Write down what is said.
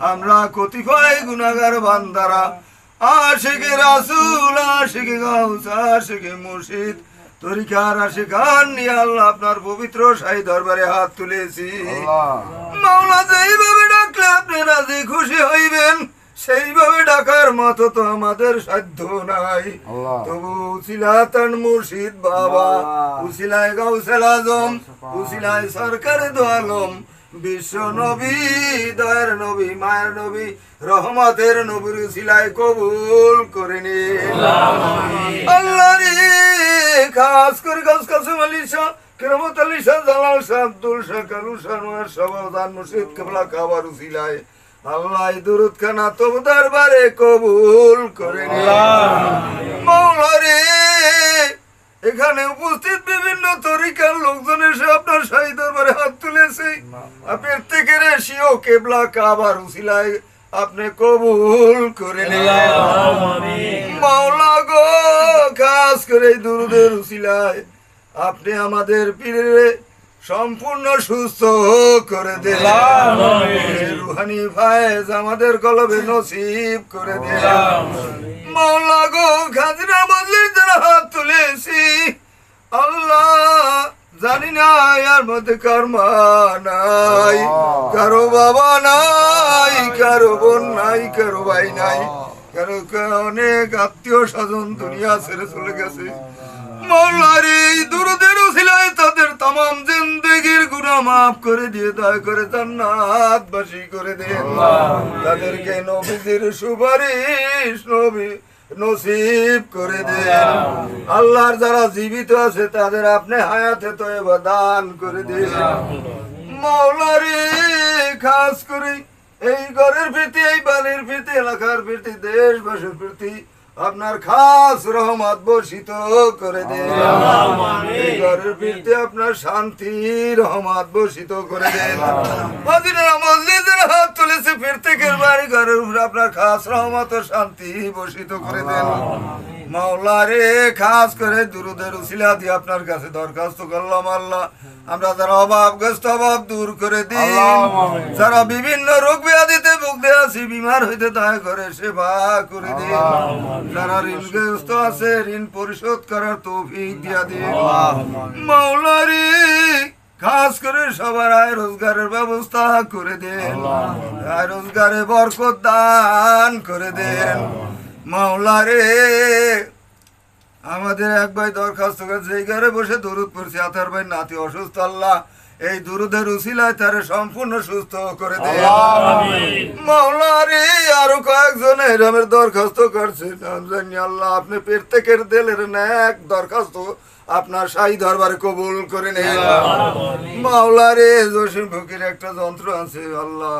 আমরা কতিপয় গুনাগার বান্দারা। আশিকে রাসুল আশিকে গাউস আশিকে মুর্শিদ। তরিকার আশিকান নিয়ে আল্লাহ আপনার পবিত্র সাই দরবারে হাত তুলেছি। মাওলা যেইভাবে ডাকলে আপনি রাজি খুশি হইবেন সেইভাবে ডাকার মতো তো আমাদের সাধ্য নাই। তবু উসিলাতান মুর্শিদ বাবা উসিলায় গাউসেল আজম উসিলায় সরকার দোয়ালম বিশ্ব নবী, দয়ের নবী, মায়ের নবী, রহমতের নবীর উসিলায় কবুল করে দরবারে কবুল করে এখানে উপস্থিত বিভিন্ন তরিকার লোকজন এসে আপনার হাত কেবলা কাবার উসিলায় আপনি কবুল করে মাওলা গো খাস করে দুরুদের উসিলায় আপনি আমাদের পীরে সম্পূর্ণ সুস্থ করে দিলাম রুহানি ফায়েজ আমাদের কলবে নসিব করে দিলাম মাওলা গো খাজরা বদলির যারা হাত তুলেছি আল্লাহ জানি এর মধ্যে কার মা নাই কারও বাবা নাই কারও বোন নাই কারও ভাই নাই। কারও অনেক আত্মীয় স্বজন দুনিয়া ছেড়ে চলে গেছে। মোল্লারে এই দুরুদের উসিলায় তাদের তামাম জিন্দগির গুনাহ মাফ করে দিয়ে দয়া করে জান্নাত বাসী করে দেন তাদেরকে নবীদের সুপারিশ নবী নসিব করে দেন। আল্লাহর যারা জীবিত আছে তাদের আপনি হায়াতে তো দান করে দেন। মৌলারি খাস করে এই ঘরের প্রতি এই বাড়ির প্রতি এলাকার প্রতি দেশবাসীর প্রতি আপনার খাস রহমত বর্ষিত করে দেন। ঘরের প্রতি আপনার শান্তি রহমত বর্ষিত করে দেন। মদিনার মসজিদের হাত তুলেছে প্রত্যেকের বাড়ি ঘরের উপরে। আপনার খাস রহমত শান্তি বর্ষিত করে দেন। মাওলা রে খাস করে দুরুদের উসিলা দিয়ে আপনার কাছে দরখাস্ত করলাম আল্লাহ। আমরা যারা অভাবগ্রস্ত অভাব দূর করে দিই যারা বিভিন্ন রোগ ব্যাধিতে ভুগতে আছি বিমার হইতে দয়া করে সেবা করে দিন। যারা ঋণগ্রস্ত আছে ঋণ পরিশোধ করার তৌফিক দিয়া দিন। মাওলা রে খাস করে সবার আয় রোজগারের ব্যবস্থা করে দেন। আয় রোজগারে বরকত দান করে দেন। মাওলা রে আমাদের এক ভাই দরখাস্ত করেছে এই ঘরে বসে দরুদ পড়ছে আতার ভাই নাতি অসুস্থ আল্লাহ। এই দুরুদের উসিলায় তারে সম্পূর্ণ সুস্থ করে দেন। মাওলারে আরও কয়েকজন এরমের দরখাস্ত করছে। আল্লাহ আপনি প্রত্যেকের দিলের এক দরখাস্ত আপনার শাহী দরবারে কবুল করে নেন মাওলারে জসিম ফকির একটা যন্ত্র আছে আল্লাহ।